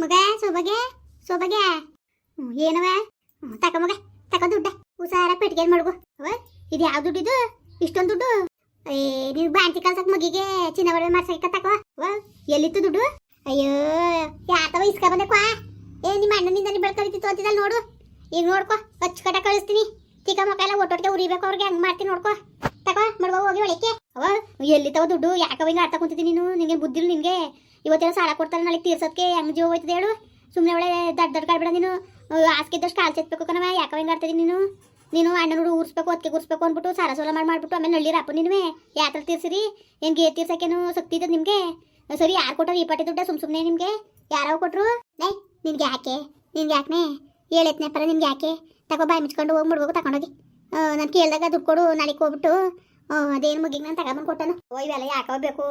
ಮಗ, ಸೊಬಗೆ ಸೊಬಗೆ. ಏನವ? ತಕ ಮಗ, ತಕ ದುಡ್ಡ. ಹುಷಾರ ಪೆಟ್ಟಿಗೆ ಮಡ್ಗು ಇದು ಯಾವ ದುಡ್ಡಿದು ಇಷ್ಟೊಂದು ದುಡ್ಡು? ಏ, ನೀವು ಬಾಂತಿ ಕಲ್ಸಕ್ ಮಗಿಗೆ ಚಿನ್ನ ಒಡವೆ ಮಾಡ್ಸಕ್ಕ ತಕೋ. ಎಲ್ಲಿತ್ತು ದುಡ್ಡು? ಅಯ್ಯೋ ಯಾತವ ಇಸ್ಕ ಬಂದೆ ಕ್ವಾ? ಏ, ನಿಮ್ಮ ಅಣ್ಣನಿಂದ ನೀ ಬೆಳ್ಕರಿತಿತ್ತು ಅಂತಿದ್ದಲ್ಲ ನೋಡು. ಈಗ ನೋಡ್ಕೋ ಹಚ್ಚ ಕಟ ಕಳಿಸ್ತೀನಿ. ತಿಕ್ಕ ಮಕ್ಕ ಎಲ್ಲ ಒಟ್ಟೊಟ್ಟಿಗೆ ಉರಿಬೇಕು, ಅವ್ರಿಗೆ ಹೆಂಗ್ ಮಾಡ್ತೀನಿ ನೋಡ್ಕೊ. ತಕೋ ಮಡ್ಗೋ ಹೋಗಿ ಒಳಕ್ಕೆ. ಅವ ತಗೋ ದುಡ್ಡು? ಯಾಕವ ಹಿಂಗ ಆಡ್ತಾ ಕುಂತಿದ್ದೀನಿ ನೀನು? ನಿಂಗೆ ಬುದ್ಧಿಲ್ಲ ನಿನ್ಗೆ? ಇವತ್ತೇನ ಸಾಲ ಕೊಡ್ತಾರೆ ನಾಳೆ ತೀರ್ಸೋದಕ್ಕೆ ಹೆಂಗ್ ಜೀವ ಹೋಯ್ತದೆ ಹೇಳು? ಸುಮ್ಮನೆ ಒಳ್ಳೆ ದಡ್ಡ ದಡ್ಡ ಕಾಡ್ಬೇಡ ನೀನು. ಆಸ್ಕಿದ್ದಷ್ಟು ಕಾಲು ಚೆತ್ಬೇಕು ಕಣವ ಯಾಕವ ಹಿಂಗ ಆಡ್ತಿದ್ದೀನಿ ನೀನು? ನೀನು ಅಣ್ಣನೂರು ಊರ್ಸ್ಬೇಕು ಅದಕ್ಕೆ ಊರ್ಸ್ಬೇಕು ಅಂದ್ಬಿಟ್ಟು ಸಾಲ ಸೋಲ ಮಾಡಿ ಮಾಡ್ಬಿಟ್ಟು ಆಮೇಲೆ ನಳ್ಳಿರ ಅಪ್ಪ ನಿನ್ವೆ. ಯಾತ್ರ ತೀರ್ಸಿರಿ? ಹೆಂಗೆ ತೀರ್ಸಕ್ಕೇನು ಶಕ್ತಿ ಇದ್ದದ ನಿಮಗೆ? ಸರಿ, ಯಾರು ಕೊಟ್ಟರು ಈ ಪಟ್ಟಿ ದುಡ್ಡ? ಸುಮ್ ಸುಮ್ಮನೆ ನಿಮಗೆ. ಯಾರೋ ಕೊಟ್ಟರು ನೈ ನಿನ್ಗೆ ಯಾಕೆ? ನಿನ್ಗೆ ಯಾಕೆ ಹೇಳತ್ನೆ ಪರ ನಿಮ್ಗೆ ಯಾಕೆ? ತಗೋ, ಬಾಯಿ ಮುಚ್ಕೊಂಡು ಹೋಗಿ ಮುಡ್ಬೇಕು ತಗೊಂಡೋಗಿ ನಾನು ಕೇಳಿದಾಗ ದುಡ್ಡು ಕೊಡು, ನಾಳೆಗೆ ಹೋಗ್ಬಿಟ್ಟು. ಅದೇನು ಮುಗಿಗೆ ನಾನು ತಗೊಂಬಂದು ಕೊಟ್ಟನು. ಓ, ಇವೆಲ್ಲ ಯಾಕೆ ಹೋಗ್ಬೇಕು?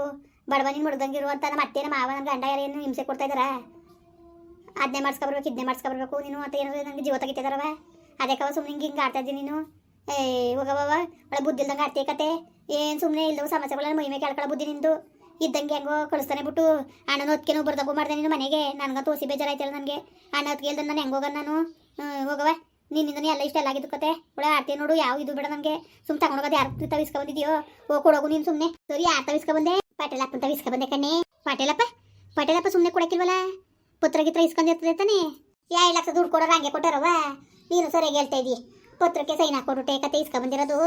ಬಡವನಿನ ಮುಡ್ದಂಗಿರುವಂತ ನಮ್ಮ ಅತ್ತೆ ಮಾವ ನನ್ನ ಗಂಡ ಏನು ಹಿಂಸೆ ಕೊಡ್ತಾ ಇದಾರ? ಅದನ್ನೇ ಮಾಡ್ಸ್ಕೊಬರ್ಬೇಕು ಇದನ್ನೇ ಮಾಡ್ಸ್ಕೊಬರ್ಬೇಕು, ನೀನು ಅಂತ ಏನೋ ನನಗೆ ಜೀವ ತೆಗಿತಿದಾರವ ಅದಕ್ಕವ ಸುಮ್ಮನೆ ಹಿಂಗೆ ಹಿಂಗೆ ಆಡ್ತಾ ಇದ್ದೀನಿ ನೀನು? ಏ ಹೋಗವ ಒಳ್ಳೆ ಬುದ್ಧಿ ಇಲ್ದಂಗೆ ಆಡ್ತೀಯ ಕತೆ. ಏನು ಸುಮ್ಮನೆ ಇಲ್ಲದ ಸಮಸ್ಯೆಗಳನ್ನ ಮೈ ಮೇಲೆ ಕೇಳ್ಕೊಳ್ಳೋ ಬುದ್ಧಿ ನಿಂದು. ಇದ್ದಂಗೆ ಹೆಂಗೋ ಕಳಿಸ್ತಾನೆ ಬಿಟ್ಟು. ಅಣ್ಣನ ಹೊತ್ಕೇನು ಬರ್ದಂಗೂ ಮಾಡ್ದೆ ನೀನು ಮನೆಗೆ. ನನಗಂತೂ ತೋಸಿ ಬೇಜಾರಾಯ್ತಲ್ಲ ನನಗೆ. ಅಣ್ಣ ಹೊತ್ತಿಗೆ ಇಲ್ದ ನಾನು ಹೆಂಗೆ ಹೋಗೋಣ ನಾನು? ಹೋಗವ ನಿನ್ನಿಂದನೇ ಎಲ್ಲ ಇಷ್ಟ ಎಲ್ಲ ಆಗಿದ್ದು ಕತೆ. ಒಳ್ಳೆ ಆಡ್ತೀನಿ ನೋಡು, ಯಾವ ಇದು ಬೇಡ ನನಗೆ ಸುಮ್ ತಗೊಂಡೋಗೋದು ಯಾರು ತವಿಸ್ಕೊ ಬಂದಿದ್ಯೋ? ಓ ಕೊಡೋಗು ನೀನು ಸುಮ್ಮನೆ ಸರಿ, ಯಾರು ತವಿಸ್ಕೊ ಬಂದೆ? ಪಟೇಲಪ್ಪನ ತವಿಸ್ಕೊ ಬಂದೆ ಕಣ್ಣೆ. ಪಟೇಲಪ್ಪ? ಪಟೇಲಪ್ಪ ಸುಮ್ಮನೆ ಕೊಡಕ್ಕಿಲ್ವಲ್ಲ? ಪುತ್ರ ಗಿತ್ರ ಇಸ್ಕೊಂಡಿರ್ತದೆ ತಾನೆ? ಯಾ ಲಕ್ಷ ದುಡ್ಡು ಕೊಡೋರು ಹಂಗೆ ಕೊಟ್ಟಾರವ ನೀನು ಸರಿಯಾಗಿ ಹೇಳ್ತಾ ಇದ್ದೀ ಪತ್ರಕ್ಕೆ ಸೈನ್ ಹಾಕೊಡುಟೆ ಕತೆ ಇಸ್ಕೊ ಬಂದಿರೋದು.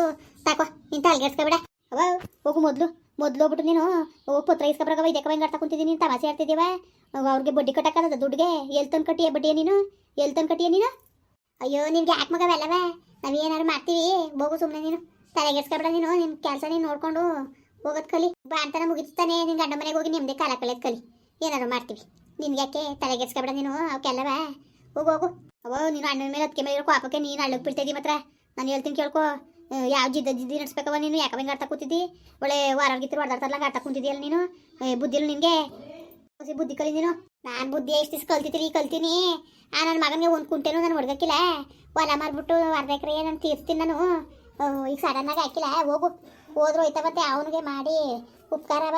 ತಾಕೋ ನಿಂತ ಅಲ್ಗೇಡ್ಸ್ಕೊಬೇಡ ಅವ ಹೋಗು ಮೊದಲು. ಮೊದಲು ಹೋಗ್ಬಿಟ್ಟು ನೀನು, ಓ, ಪತ್ರ ಇಸ್ಕೊಬ್ರಾಗವ ಇದೆ ಹೆಂಗೆ ಆಡ್ತಾ ಕುಂತಿದ್ದೀನಿ ನೀನು, ತಮಾಷೆ ಆಡ್ತಿದ್ದೀವ ಅವ್ರಿಗೆ ಬಡ್ಡಿ ಕಟ್ಟಕ್ಕದ ದುಡ್ಡಿಗೆ? ಎಲ್ಲಿ ತಂದು ಕಟ್ಟಿಯ ಬಡ್ಡಿಯ ನೀನು? ಎಲ್ಲಿ ತಂದು ಕಟ್ಟಿಯ ನೀನು? ಅಯ್ಯೋ ನಿನ್ಗೆ ಯಾಕೆ ಮಗ ಅಲ್ಲವೇ ಏನಾರು ಮಾಡ್ತೀವಿ? ಹೋಗು ಸುಮ್ಮನೆ ನೀನು. ತಲೆಗೆಡ್ಸ್ಕೊಬೇಡ ನೀನು. ನಿನ್ನ ಕೆಲಸ ನೀನು ನೋಡ್ಕೊಂಡು ಹೋಗೋದು ಕಲಿ. ಬಾ ಮುಗಿಸ್ತಾನೆ ಮುಗಿತಾನೆ ನಿನ್ನ ಗಂಡ ಮನೆಗೆ ಹೋಗಿ ನಿಮ್ದೆ ಕಾಲ ಕಳೆಯೋದು ಕಲಿ. ಏನಾರು ಮಾಡ್ತೀವಿ. ನಿನ್ಗೆ ಯಾಕೆ ತಲೆಗೆಡ್ಸ್ಕೊಬೇಡ ನೀನು? ಅವಕ್ಕೆಲ್ಲವ ಹೋಗು ಹೋಗು. ಅವ ನೀನು ಅಣ್ಣನ ಮೇಲೆ ಅದಕ್ಕೆ ಮೇಲೆ ಕೋಪಕ್ಕೆ ನೀನು ಅಳ್ಳಕ್ಕೆ ಬೀಳ್ತಿದ್ದಿ ಮಾತ್ರ. ನಾನು ಹೇಳ್ತೀನಿ ಕೇಳ್ಕೊ. ಯಾವ ಜಿದ್ದ ಜಿದ್ದಿ ನಡ್ಸ್ಬೇಕವ ನೀನು? ಯಾಕೆ ಹಿಂಗೆ ಆಡ್ತಾ ಕೂತಿದ್ದಿ? ಒಳ್ಳೆ ವಾರ ಗಿತ್ತಿರು ಹೊಡೆದಾಡ್ತಾರಲ್ಲ ಆಡ್ತಾ ಕುಂತಿದ್ದೀಯಲ್ಲ ನೀನು? ಬುದ್ಧಿಲು ನಿನಗೆ? ಬುದ್ಧಿ ಕಲಿ ನೀನು. ನಾನು ಬುದ್ಧಿ ಎಷ್ಟು ದಿವಸ ಕಲ್ತಿದ್ದೀರಿ ಈಗ ಕಲ್ತೀನಿ. ಆ ನನ್ನ ಮಗನಿಗೆ ಒಂದು ಕುಂಟೆನೂ ನಾನು ಹೊಡ್ದಕ್ಕಿಲ್ಲ ಹೊಲ ಮಾರ್ಬಿಟ್ಟು ಅರ್ಧ ಎಕರೆ ನಾನು ತೀರ್ಸ್ತೀನಿ ನಾನು. ಈಗ ಸಡನ್ನಾಗಿ ಹಾಕಿಲ್ಲ, ಹೋಗು. ಹೋದ್ರು ಹೋಯ್ತಾ ಮತ್ತೆ ಅವನಿಗೆ ಮಾಡಿ. ಉಪ್ಕಾರವ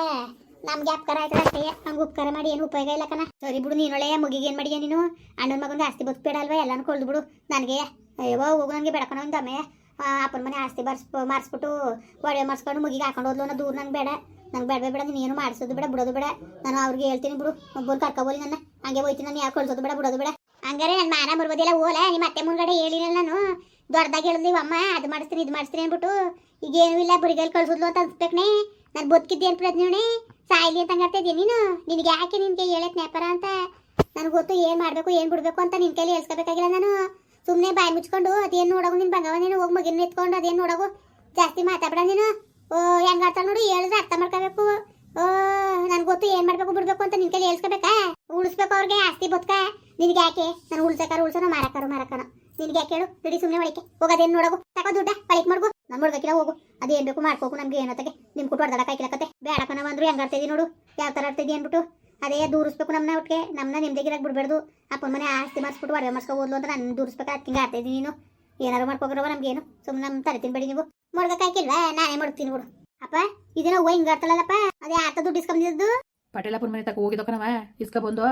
ನಮ್ಗೆ ಅಪ್ಕಾರ ಆಯ್ತದ ಅಷ್ಟೇ. ಹಂಗೆ ಉಪಕಾರ ಮಾಡಿ ಏನು ಉಪಯೋಗ ಇಲ್ಲ ಕಣ. ಸರಿ ಬಿಡು ನೀನೊಳೆ ಮುಗಿಗೆ ಏನು ಮಾಡಿಯ ನೀನು? ಅಣ್ಣನ ಮಗನಿಗೆ ಆಸ್ತಿ ಬದುಕ್ಬೇಡ ಅಲ್ವಾ ಎಲ್ಲನೂ ಕೊಳ್ದು ಬಿಡು. ನನಗೆ, ಅಯ್ಯೋ, ಹೋಗು ನನಗೆ ಬೇಡಕೊಂಡು ಒಂದು ಅಮ್ಮೆ ಅಪ್ಪನ ಮನೆ ಆಸ್ತಿ ಬರ್ಸ್, ಮಾರಿಸ್ಬಿಟ್ಟು ಒಡೆ ಮಾರ್ಸ್ಕೊಂಡು ಮುಗಿಗೆ ಹಾಕೊಂಡು ಹೋದ್ಲು ಅನ್ನೋ ದೂರ ನಂಗೆ ಬೇಡ. ನಂಗೆ ಬೇಡ ಬೇಡ, ನೀನು ಮಾಡಿಸೋದು ಬೇಡ, ಬಿಡೋದು ಬೇಡ. ನಾನು ಅವ್ರಿಗೆ ಹೇಳ್ತೀನಿ ಬಿಡು ಒಬ್ಬರು ಕರ್ಕೊಬೋಲಿ ನನ್ನ. ಹಂಗೆ ಹೋಯ್ತೀನಿ ನಾನು, ಯಾಕೆ ಕೊಳ್ಸೋದು ಬೇಡ, ಬಿಡೋದು ಬೇಡ. ಹಂಗಾರೆ ನನ್ನ ಮಾನ ಬರ್ಬೋದಿಲ್ಲ, ಓಲ. ನಿಮ್ಮ ಅತ್ತೆ ಮುಂದ್ಗಡೆ ಹೇಳಿರಲ್ಲ ನಾನು. ದೊಡ್ಡದಾಗಿ ಹೇಳಿದ್ವಿ ಅಮ್ಮ, ಅದು ಮಾಡಿಸ್ತೀನಿ, ಇದು ಮಾಡಿಸ್ತೀನಿ ಅಂದ್ಬಿಟ್ಟು ಈಗ ಇಲ್ಲ ಬುರಿಗಲ್ಲಿ ಕಳ್ಸಿದ್ಲು ಅಂತ ಅನ್ಸ್ಬೇಕಣೆ ನಾನು ಅಂತ ಪ್ರಜ್ಞೆ ಸಾಯ್ಲಿ ಅಂತ ಹಂಗಾರ್ತಿದ್ದೆ ನೀನು? ನಿನಗೆ ಯಾಕೆ ನಿನಗೆ ಹೇಳಕ್ ನ್ಯಾಪಾರ ಅಂತ? ನನಗೆ ಗೊತ್ತು ಏನು ಮಾಡಬೇಕು, ಏನು ಬಿಡಬೇಕು ಅಂತ ನಿನ್ನ ಕೈಲಿ ಹೇಳ್ಸ್ಕೋಬೇಕಾಗಿಲ್ಲ ನಾನು. ಸುಮ್ಮನೆ ಬಾಯಿ ಮುಚ್ಕೊಂಡು ಅದೇನು ನೋಡೋಗು ನಿನ್ ಬಂಗವ ನೀನು, ಹೋಗಿ ಮಗಿನ ಎತ್ಕೊಂಡು ಅದೇನು ನೋಡೋಗು. ಜಾಸ್ತಿ ಮಾತಾಡ ನೀನು. ಓ, ಹೆಂಗ್ ಆಡ್ತಾಳೆ ನೋಡು ಹೇಳಿದ್ರೆ ಅರ್ಥ ಮಾಡ್ಕೋಬೇಕು. ನನ್ಗೆ ಗೊತ್ತು ಏನ್ ಮಾಡ್ಬೇಕು ಬಿಡ್ಬೇಕು ಅಂತ ನಿನ್ ಕೈಲಿ ಹೇಳ್ಸ್ಕೋಬೇಕಾ? ಉಳಿಸ್ಬೇಕು ಅವ್ರಿಗೆ, ಆಸ್ತಿ ಬದುಕ. ನಿನ್ಗೆ ಯಾಕೆ? ನಾನು ಉಳ್ಸಕಾರ ಉಳ್ಸೋಣ ಮಾರಕಾರ, ಮಾರಕನ. ನಿನ್ಗೆ ಯಾಕೆ ಹೇಳು? ಬಿಡಿ ಸುಮ್ಮನೆ ಒಳಕ್ಕೆ ಹೋಗೋದೇನು ನೋಡೋಗು? ತಗೋ ದುಡ್ಡ ಪಳಿಕ್ ಮಾಡ್ಗು. ನಮ್ ಮುಡ್ಬೇಕಿಲ್ಲ ಹೋಗು. ಅದೇನು ಬೇಕು ಮಾಡ್ಕೋಕು ನಮ್ಗೆ ಏನತ್ತಗೆ ನಿಮ್ ಕುಟ್ಟು ಹೊಡೆದಾಡ ಕಾಯ್ಕಿಲಕತ್ತೆ ಬೇಡಕನ ಬಂದ್ರು, ಹೆಂಗ್ ನೋಡು. ಯಾವ ತರ ಆಡ್ತಿದ್ದಿ ಅನ್ಬಿಟ್ಟು ಅದೇ ದೂರಿಸ್ಬೇಕು ನಮ್ಮನ್ನ ಒಟ್ಟಿಗೆ ನಮ್ಮನ್ನ ಗಿರಕ್ ಬಿಡ್ಬಾರ್ದು. ಅಪ್ಪನ ಮನೆ ಆಸ್ತಿ ಮಾಡಿಸ್ಬಿಟ್ಟು ಒಡವೆ ಮಾಡಿಸ್ಕೊ ಓದ್ಲು ಅಂತ ನಾನು ದೂರಿಸ್ಬೇಕು ಅದಕ್ಕೆ ಹಿಂಗೆ ಆಡ್ತಿದ್ದೀನಿ ನೀನು ಏನಾರು ಮಾಡ್ಕೋಗ್ರವ ನಮ್ಗೇನು? ಸುಮ್ಮನೆ ನಮ್ಮ ತಲೆ ತಿನ್ಬೇಡಿ ನೀವು. ಮುಡ್ಗ ಕಾಯ್ಕಿಲ್ವಾ ನಾನೇ ಮಾಡ್ತೀನಿ ಬಿಡು. ಅಪ್ಪ ಇದನ್ನ ಹೂವ ಹಿಂಗ ಆಡ್ತಾಳಲ್ಲಪ್ಪ? ಅದೇ ಆತ ದುಡ್ಡು ಇಸ್ಕೊಂಡಿದ್ದು ಪಟೇಲಾಪುರ ಮನೆ ತಕ ಹೋಗಿದ್ದಕ್ಕನವ ಇಸ್ಕ ಬಂದು.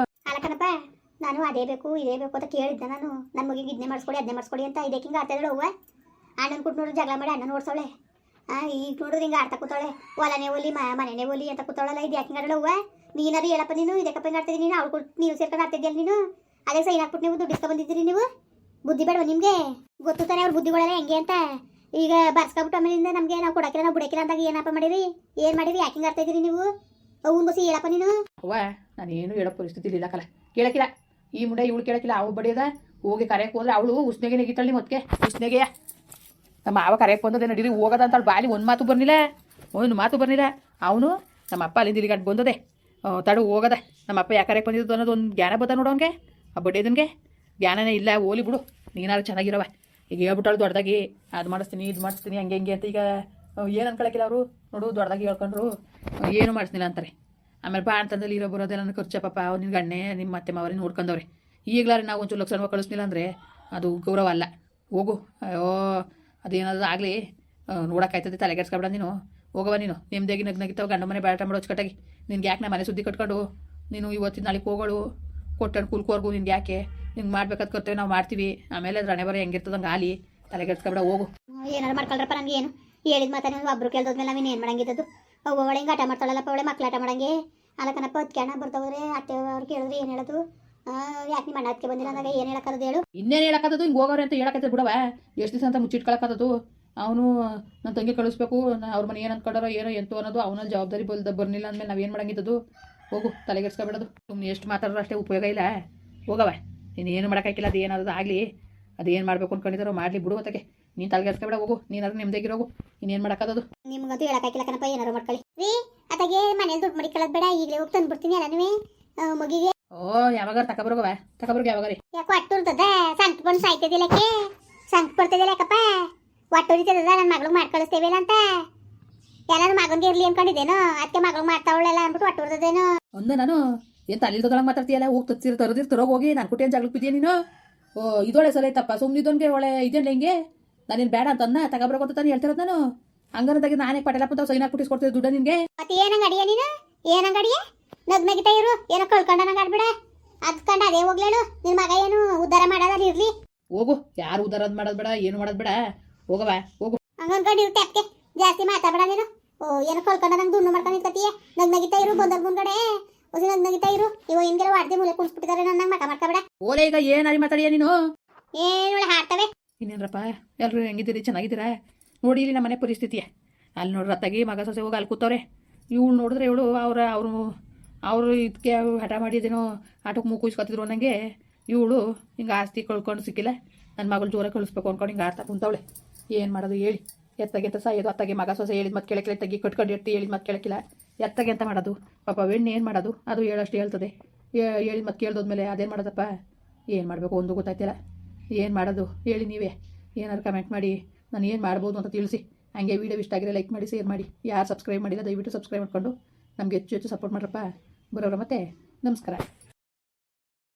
ನಾನು ಅದೇ ಬೇಕು ಇದೇ ಬೇಕು ಅಂತ ಕೇಳಿದ್ದೆ ನಾನು. ನನ್ನ ಮಗಿಗೆ ಇದನ್ನೇ ಮಾಡಿಸ್ಕೊಡಿ ಅದನ್ನೇ ಮಾಡಿಸ್ಕೊಡಿ ಅಂತ ಇದಕ್ಕೆ ಹಿಂಗೆ ಆಡ್ತಾ ಇದ್ದಾಳೆ ಹೂವ ಅಣ್ಣನ ಕೊಟ್ಟು ನೋಡಿದ್ರೆ ಜಗಳ ಮಾಡಿ ಅಣ್ಣನ ಓಡಿಸೋಳೆ. ಆ ಈಗ ನೋಡಿದ್ರೆ ಹಿಂಗೆ ಆಡ್ತಾ ಕೂತಾಳೆ. ಹೊಲನೇ ಒಲಿ ಮನೆನೇ ಒಲಿ ಅಂತ ಕೂತಾಳಲ್ಲ ಇದು ಯಾಕೆ ಹಿಂಗೆ ಹೂವ ನೀನಾರು ಹೇಳಪ್ಪ ನೀನು ಇದಕ್ಕಪ್ಪ ಹಿಂಗೆ ಆಡ್ತಿದ್ದೀನಿ ನೀನು ಅವ್ಳು ಕೊಟ್ಟು ನೀವು ಸೇರ್ಕೊಂಡು ಆಡ್ತಿದ್ದೀಯಲ್ಲ ನೀನು? ಅದೇ ಸೈನ್ ಹಾಕ್ಬಿಟ್ಟು ನೀವು ದುಡ್ಡು ಇಸ್ಕೊ ಬಂದಿದ್ದೀರಿ ನೀವು? ಬುದ್ಧಿ ಬೇಡವಾ ನಿಮಗೆ? ಗೊತ್ತು ತಾನೇ ಅವ್ರ ಬುದ್ಧಿಗಳೆಲ್ಲ ಹೆಂಗೆ ಅಂತ. ಈಗ ಬರ್ಸ್ಕೊಬಿಟ್ಟು ಆಮೇಲಿಂದ ನಮಗೆ ನಾವು ಕೊಡಕ್ಕಿಲ್ಲ, ನಾವು ಬಿಡಕ್ಕಿಲ್ಲ ಅಂದಾಗ ಏನಪ್ಪ ಮಾಡಿರಿ? ಏನು ಮಾಡಿರಿ? ಯಾಕಿಂಗ್ ಅರ್ಥ ಇದ್ದೀರಿ ನೀವು? ಅವ್ನ ಬಸಿ ಹೇಳಪ್ಪ ನೀನು. ಅವ್ವ ಏನು ಹೇಳೋ ಪರಿಸ್ಥಿತಿ ಇಲ್ಲ ಕಲ. ಈ ಮುಂಡೆ ಇವಳು ಕೇಳಕಿಲ್ಲ, ಅವಳು ಬಡಿಯದ. ಹೋಗಿ ಕರೆಯಕ್ಕೆ ಹೋದ್ರೆ ಅವಳು ಉಸ್ನೆಗೆ ನೆಗಿತಾಳಿ ಮತ್ತೆ ಉಸ್ನೆಗೆ ನಮ್ಮ ಮಾವ ಕರೆಯಕ್ಕೆ ಬಂದದೆ ನಡೀರಿ? ಹೋಗದ ಅಂತ ಬಾಲಿ ಒಂದು ಮಾತು ಬರ್ನಿಲ್ಲ ಒಂದು ಮಾತು ಬರ್ನಿಲ್ಲ ಅವನು ನಮ್ಮ ಅಪ್ಪ ಅಲ್ಲಿಂದ ಇಲ್ಲಿಗಟ್ಟು ಬಂದದೆ. ತಡು ಹೋಗದ. ನಮ್ಮ ಅಪ್ಪ ಯಾಕೆ ಬಂದಿದ್ದು ಅನ್ನೋದು ಒಂದು ಜ್ಞಾನ ಬದ ನೋಡೋನ್ಗೆ ಆ ಬಡ್ಡಿದನ್ಗೆ ಜ್ಞಾನನೇ ಇಲ್ಲ, ಓಲಿ ಬಿಡು. ನೀನಾರು ಚೆನ್ನಾಗಿರವ. ಈಗ ಹೇಳ್ಬಿಟ್ಟಾಳು ದೊಡ್ಡದಾಗಿ, ಅದು ಮಾಡಿಸ್ತೀನಿ, ಇದು ಮಾಡಿಸ್ತೀನಿ, ಹಂಗೆ, ಹಿಂಗೆ ಅಂತ. ಈಗ ಏನು ಅನ್ಕೊಳಕಿಲ್ಲ ಅವರು. ನೋಡು, ದೊಡ್ಡದಾಗಿ ಹೇಳ್ಕೊಂಡ್ರು. ಏನು ಮಾಡಿಸ್ನಿಲ್ಲ ಅಂತಾರೆ. ಆಮೇಲೆ ಬಾ ಅಂತಂದಲ್ಲಿ ಇರೋ ಬರೋದೆಲ್ಲ ಖರ್ಚು ಪಾಪ. ಅವ್ರು ನಿನ್ನ ಗಣ್ಣೆ ನಿಮ್ಮ ಅತ್ತೆ ಮಾವರಿ ನೋಡ್ಕೊಂಡವ್ರೆ. ಈಗಲಾರೆ ನಾವು ಒಂಚೂರು ಲಕ್ಷ ರೂಪಾಯಿ ಕಳಿಸ್ನಿಲ್ಲ ಅಂದರೆ ಅದು ಗೌರವ ಅಲ್ಲ. ಹೋಗು. ಅಯ್ಯೋ, ಅದೇನಾದ್ರು ಆಗಲಿ. ನೋಡೋಕ್ಕಾಯ್ತದೆ ತಲೆಗೆಡ್ಸ್ಕೊಬೇಡ ನೀನು. ಹೋಗವ ನೀನು. ನಿಮ್ದಾಗಿ ನಗ್ ನಗಿತಾವ, ಗಂಡ ಮನೆ ಬೇಟ ಮಾಡೋ ಕಟ್ಟಾಗಿ ನಿನ್ಗೆ ಯಾಕೆ ನಾ ಮನೆ ಸುದ್ದಿ ಕಟ್ಕೊಂಡು? ನೀನು ಇವತ್ತಿನ ನಾಳೆಗೆ ಹೋಗೋಳು. ಕೊಟ್ಟಣ್ಣ ಕುಲ್ಕೋರ್ಗು ನಿನ್ಗೆ ಯಾಕೆ? ನಿಂಗೆ ಮಾಡ್ಬೇಕಾದ್ ಕರ್ತೇವೆ ನಾವು ಮಾಡ್ತೀವಿ. ಆಮೇಲೆ ಅದು ಹಣೆ ಇರ್ತದ ಹೆಂಗಿರ್ತದಂಗೆ ಆಲಿ. ತಲೆಗೆಡ್ಸ್ಕೊಬೇಡ ಹೋಗು. ಏನಾರು ಮಾಡ್ಕೊಳ್ರಪ್ಪ ನನಗೆ ಏನು? ಹೇಳಿದ ಮಾತಾ ನಿಮ್ಗೆ ಒಬ್ರು ಕೇಳ್ದೋದ್ಮೇಲೆ ನಾವೇನು ಏನು ಮಾಡಂಗಿದ್ದದ್ದು ಅವು ಅವಳೆ ಹಿಂಗೆ ಆಟ ಮಾಡ್ತಾಳಲ್ಲಪ್ಪ ಅವಳೆ ಮಕ್ಳು ಆಟ ಮಾಡಂಗೆ? ಅಲ್ಲಕನಪ್ಪ ಹೊತ್ಕ್ಯಾಣ ಬರ್ತವ್ರೆ? ಅತ್ತೆ ಅವ್ರು ಕೇಳಿದ್ರೆ ಏನು ಹೇಳೋದು? ಯಾಕೆ ನಿಮ್ಮ ಅಣ್ಣ ಅದಕ್ಕೆ ಬಂದಿಲ್ಲ ಅಂದಾಗ ಏನು ಹೇಳಕ್ಕದು ಹೇಳು? ಇನ್ನೇನು ಹೇಳಕ್ಕದ್ದು ಹಿಂಗೆ ಹೋಗೋರು ಅಂತ ಹೇಳಕತ್ತೆ ಬಿಡವ ಎಷ್ಟು ದಿವಸ ಅಂತ ಮುಚ್ಚಿಟ್ಕೊಳಕ್ಕದ್ದು ಅವನು ನನ್ನ ತಂಗಿ ಕಳಿಸ್ಬೇಕು ಅವ್ರ ಮನೆ ಏನು ಅನ್ಕೊಂಡಾರೋ ಏನೋ ಎಂತು ಅನ್ನೋದು ಅವನಲ್ಲಿ ಜವಾಬ್ದಾರಿ ಬಲ್ದ ಬರ್ನಿಲ್ಲ ಅಂದಮೇಲೆ ನಾವೇನು ಮಾಡಂಗಿದ್ದದು? ಹೋಗು ತಲೆಗೆಡ್ಸ್ಕೊಬಿಡೋದು ಸುಮ್ಮನೆ ಎಷ್ಟು ಮಾತಾಡೋರು ಅಷ್ಟೇ ಉಪಯೋಗ ಇಲ್ಲ. ಹೋಗವ ನೀನು ಏನು ಮಾಡೋಕ್ಕಾಗಿಲ್ಲ ಅದು ಏನಾದ್ರು ಆಗಲಿ. ಅದು ಏನು ಮಾಡಬೇಕು ಅಂದ್ಕೊಂಡಿದ್ದಾರೋ ಮಾಡಲಿ ಬಿಡು ಅದಕ್ಕೆ ನೀನು ತಲೆಗೆಡ್ಸ್ಕೊಬೇಡ ಹೋಗು. ನೀನಾದ್ರೂ ನಿಮ್ದಾಗಿರೋಗು ಇನ್ನೇನು ಮಾಡೋಕ್ಕದು ನಿಮ್ಗಂತೂ ಹೇಳಕ್ಕಾಗಿಲ್ಲ ಕಣಪ್ಪ ಏನಾರು ಮಾಡ್ಕೊಳ್ಳಿ. ರೀ ಅದಾಗೆ ಮನೇಲಿ ದುಡ್ಡು ಮಡಿಕೊಳ್ಳೋದು ಬೇಡ ಈಗಲೇ ಹೋಗಿ ತಂದ್ಬಿಡ್ತೀನಿ ಎಲ್ಲನೂ ಮಗಿಗೆ? ಓ ಯಾವಾಗ ತಕ ಬರಗವ ತಕ ಯಾಕೆ ಒಟ್ಟು ಇರ್ತದ ಸಂಕ್ ಬಂದು ಸಾಯ್ತದಿಲ್ಲಕ್ಕೆ ಸಂಕ್ ಬರ್ತದಿಲ್ಲ ಯಾಕಪ್ಪ ಒಟ್ಟು ಉರಿತದ ನನ್ನ ಮಗಳಿಗೆ ಮಾಡಿ ಕಳಿಸ್ತೇವಿಲ್ಲ ಅಂತ. ಎಲ್ಲಾರು ಮಗನಿಗೆ ಇರ್ಲಿ ಅನ್ಕೊಂಡಿದ್ದೇನೋ? ಅದಕ್ಕೆ ಮಗಳಿಗೆ ಮಾಡ್ತಾವಳೆಲ್ಲ ಅಂದ್ಬಿಟ್ಟು ಒಟ್ಟು ಉರ್ತದೇನೋ? ಒಂದ ನಾನು ಏನು ತಲೆದೊಳಗೆ ಮಾತಾಡ್ತೀಯಲ್ಲ? ಹೋಗಿ ತರ್ಸಿರ ತರದಿರ್ ತರೋಗಿ ಹೋಗಿ. ನಾನು ಕುಟೇನ್ ಜಾಗಕ್ಕೆ ನೀನು? ಓ ಇದೊಳೆ ಸಲ ಐತಪ್ಪ ಸುಮ್ಮನಿದ್ದೊಂಗೆ ಒಳ್ಳೆ ಹೆಂಗೆ ಹಿಂಗೆ? ನಾನೇನು ಬೇಡ ಅಂತ ಅನ್ನ? ತಗೊಬರ್ಬೇಕು ಅಂತ ತಾನು ಹೇಳ್ತಿರೋದು ನಾನು? ಹಂಗಾರದಾಗಿ ನಾನೇ ಪಟೇಲಪ್ಪ ತಾವು ಸೈನ್ ಹಾಕ್ಬಿಟ್ಟಿಸ್ಕೊಡ್ತೀವಿ ದುಡ್ಡ ನಿನಗೆ? ಮತ್ತೆ ಏನಂಗ ಅಡಿಯ ನೀನು? ಏನಂಗ ಅಡಿಯ ನಗ್ ನಗಿತಾ ಇರು. ಏನೋ ಕಳ್ಕೊಂಡ ನಂಗೆ ಆಡ್ಬೇಡ. ಅದ್ಕಂಡ ಅದೇ ಹೋಗ್ಲೇಳು ನಿನ್ ಮಗ ಏನು ಉದ್ಧಾರ ಮಾಡೋದಲ್ಲಿ ಇರ್ಲಿ. ಹೋಗು. ಯಾರು ಉದಾರದ ಮಾಡೋದು ಬೇಡ ಏನು ಮಾಡೋದು ಬೇಡ. ಹೋಗವ ಹೋಗು. ಹಂಗನ್ಕೊಂಡು ಇರುತ್ತೆ ಅಕ್ಕೆ ಜಾಸ್ತಿ ಮಾತಾಡ್ಬೇಡ ನೀನು. ಓ ಏನೋ ಕಳ್ಕೊಂಡ ನಂಗೆ ದುಡ್ಡು ಮಾಡ್ಕೊಂಡು ನಿಂತ್ಕತೀಯ ನಗ್ ನಗಿತಾ ಇರು ಬಂದರ್ ಮುಂದ್ಗಡೆ. ಹೊಸ ನಗಿತಾ ಇರು. ಇವ ಹಿಂಗೆಲ್ಲ ವಾಡ್ದೆ ಮೂಲೆ ಕುಣಿಸ್ಬಿಟ್ಟಿದ್ದಾರೆ ನನ್ನ ಮಗ ಮಾಡ್ಕೊಬೇಡ ಓಲೆ ಈಗ ಏನಾರಿ ಮಾತಾಡಿಯ ನೀನು? ಏನು ಹಾಡ್ತವೆ? ಇನ್ನೇನ್ರಪ್ಪ ಎಲ್ಲರೂ ಹೆಂಗಿದ್ದೀರಿ? ಚೆನ್ನಾಗಿದ್ದೀರಾ? ನೋಡಿ ಇಲ್ಲಿ ನಮ್ಮ ಮನೆ ಪರಿಸ್ಥಿತಿ. ಅಲ್ಲಿ ನೋಡ್ರಿ ತಗಿ ಮಗ ಸೊಸೆ ಹೋಗಿ ಅಲ್ಲಿ ಕೂತವ್ರೆ. ಇವಳು ನೋಡಿದ್ರೆ ಇವಳು ಅವ್ರ ಅವರು ಅವರು ಇದಕ್ಕೆ ಹಠ ಮಾಡಿದೇನೋ ಆಟಕ್ಕೆ ಮೂಗು ಇಸ್ಕೊತಿದ್ರು ಅನ್ನಂಗೆ ಇವಳು ಹಿಂಗೆ ಆಸ್ತಿ ಕಳ್ಕೊಂಡು ಸಿಕ್ಕಿಲ್ಲ. ನನ್ನ ಮಗಳು ಜೋರ ಕಳಿಸ್ಬೇಕು ಅನ್ಕೊಂಡು ಹಿಂಗೆ ಆಡ್ತಾ ಕುಂತವಳೆ. ಏನು ಮಾಡೋದು ಹೇಳಿ. ಎತ್ತಗೆ ಅಂತ ಸಾಯೋದು. ಅತ್ತಾಗೆ ಮಗ ಸೊಸೆ ಹೇಳಿದ ಮತ್ತೆ ಕೇಳಕ್ಕಿಲ್ಲ. ತಗ್ಗಿ ಕಟ್ಕೊಂಡು ಇರ್ತಿ ಹೇಳಿದ ಮತ್ತೆ ಕೇಳಕ್ಕಿಲ್ಲ. ಎತ್ತಗೆ ಅಂತ ಮಾಡೋದು. ಪಾಪ ಹೆಣ್ಣು ಏನು ಮಾಡೋದು? ಅದು ಹೇಳೋಷ್ಟು ಹೇಳ್ತದೆ. ಹೇಳಿದ ಮತ್ತೆ ಕೇಳ್ದೋದ್ಮೇಲೆ ಅದೇನು ಮಾಡೋದಪ್ಪ? ಏನು ಮಾಡಬೇಕು ಒಂದು ಗೊತ್ತಾಯ್ತಿಲ್ಲ. ಏನು ಮಾಡೋದು? ಹೇಳಿ ನೀವೇ. ಏನಾದ್ರು ಕಮೆಂಟ್ ಮಾಡಿ. ನಾನು ಏನು ಮಾಡ್ಬೋದು ಅಂತ ತಿಳಿಸಿ. ಹಂಗೆ ವೀಡಿಯೋ ಇಷ್ಟ ಆಗಿರೋ ಲೈಕ್ ಮಾಡಿ ಶೇರ್ ಮಾಡಿ. ಯಾರು ಸಬ್ಸ್ಕ್ರೈಬ್ ಮಾಡಿಲ್ಲ, ದಯವಿಟ್ಟು ಸಬ್ಸ್ಕ್ರೈಬ್ ಮಾಡಿಕೊಂಡು. ನಮಗೆ ಹೆಚ್ಚು ಹೆಚ್ಚು ಸಪೋರ್ಟ್ ಮಾಡ್ರಪ್ಪ. ಬರೋರ ಮತ್ತೆ. ನಮಸ್ಕಾರ.